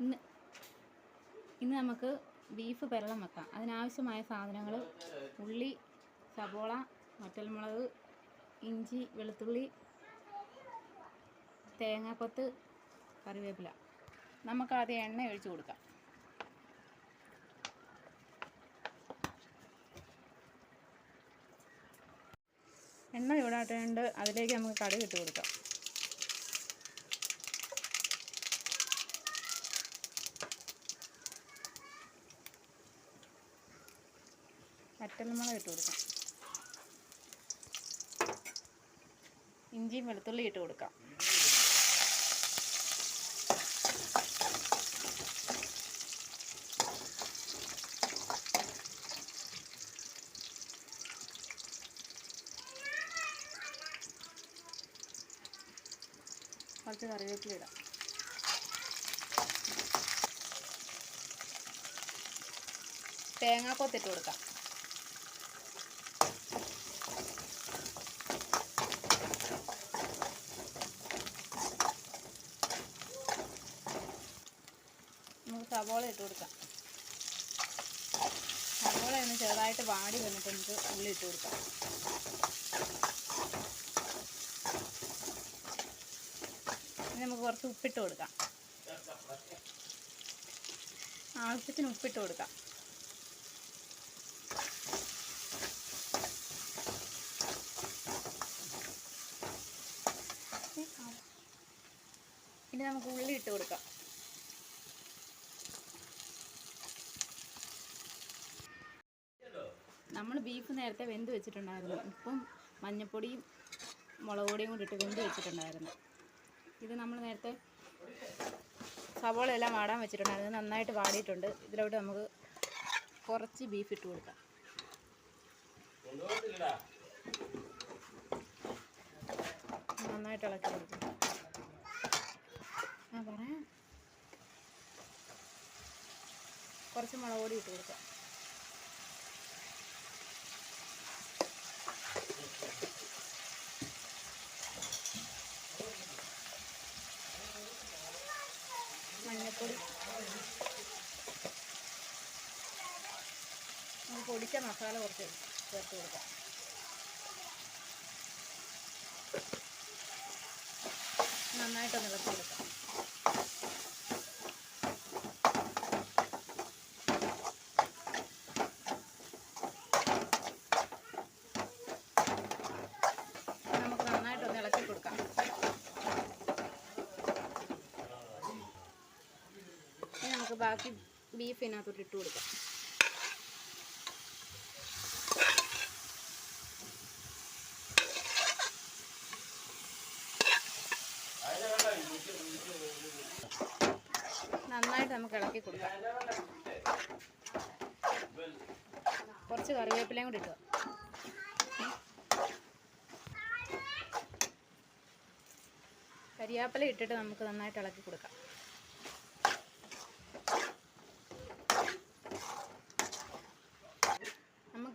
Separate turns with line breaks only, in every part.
ഇന്ന് ഇന്ന് നമുക്ക് ബീഫ് പെരളം വെക്കാം. അതിനാവശ്യമായ സാധനങ്ങൾ ഉള്ളി സബോള വറ്റൽമുളക് ഇഞ്ചി വെളുത്തുള്ളി തേങ്ങാക്കൊത്ത് കറിവേപ്പില. നമുക്ക് ആദ്യം എണ്ണ ഒഴിച്ചു കൊടുക്കാം. എണ്ണ ചൂടാട്ടുണ്ട് അതിലേക്ക് നമുക്ക് കടുക് ഇട്ട് കൊടുക്കാം. വറ്റൽമുളക് ഇട്ട് കൊടുക്കാം. ഇഞ്ചിയും വെളുത്തുള്ളി ഇട്ട് കൊടുക്കാം. കുറച്ച് കറിവേപ്പില ഇടാം. തേങ്ങാക്കൊത്തിട്ട് കൊടുക്കാം നമുക്ക് സവോള ഇട്ട് കൊടുക്കാം. സവോള ഒന്ന് ചെറുതായിട്ട് വാടി വന്നിട്ട് നമുക്ക് ഉള്ളി ഇട്ട് കൊടുക്കാം. ഇനി നമുക്ക് കുറച്ച് ഉപ്പിട്ട് കൊടുക്കാം. ആവശ്യത്തിന് ഉപ്പിട്ട് കൊടുക്കാം. ഇനി നമുക്ക് ഉള്ളി ഇട്ട് കൊടുക്കാം. നമ്മൾ ബീഫ് നേരത്തെ വെന്ത് വെച്ചിട്ടുണ്ടായിരുന്നു. ഉപ്പും മഞ്ഞപ്പൊടിയും മുളക് പൊടിയും കൂടി ഇട്ട് വെന്ത് വെച്ചിട്ടുണ്ടായിരുന്നു. ഇത് നമ്മൾ നേരത്തെ സവോള എല്ലാം വാടാൻ വെച്ചിട്ടുണ്ടായിരുന്നു. നന്നായിട്ട് വാടിയിട്ടുണ്ട്. ഇതിലോട്ട് നമുക്ക് കുറച്ച് ബീഫ് ഇട്ട് കൊടുക്കാം. നന്നായിട്ട് ഇളക്കി കൊടുക്കാം. ആ പറയാം. കുറച്ച് മുളക് പൊടി ഇട്ട് കൊടുക്കാം. മഞ്ഞൾപ്പൊടി പൊടിച്ച മസാല കുറച്ച് ചേർത്ത് കൊടുക്കാം. നന്നായിട്ടൊന്ന് ഇളക്കി കൊടുക്കാം ഇനി നമുക്ക് നന്നായിട്ടൊന്ന് ഇളക്കി കൊടുക്കാം ഇനി നമുക്ക് ബാക്കി ബീഫ് ഇട്ട് കൊടുക്കാം. നന്നായിട്ട് നമുക്ക് ഇളക്കി കൊടുക്കാം. കുറച്ച് കറിവേപ്പിലയും കൂടി ഇട്ടു കരിയാപ്പില ഇട്ടിട്ട് നമുക്ക് നന്നായിട്ട് ഇളക്കി കൊടുക്കാം.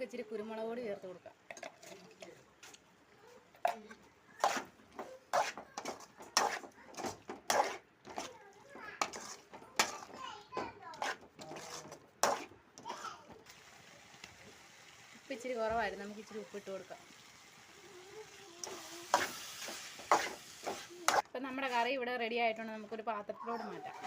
നമുക്ക് ഇച്ചിരി കുരുമുളക് പൊടി ചേർത്ത് കൊടുക്കാം. ഉപ്പ് ഇച്ചിരി കുറവായിരുന്നു. നമുക്ക് ഇച്ചിരി ഉപ്പിട്ട് കൊടുക്കാം. ഇപ്പം നമ്മുടെ കറി ഇവിടെ റെഡി ആയിട്ടുണ്ട്. നമുക്കൊരു പാത്രത്തിലോട്ട് മാറ്റാം.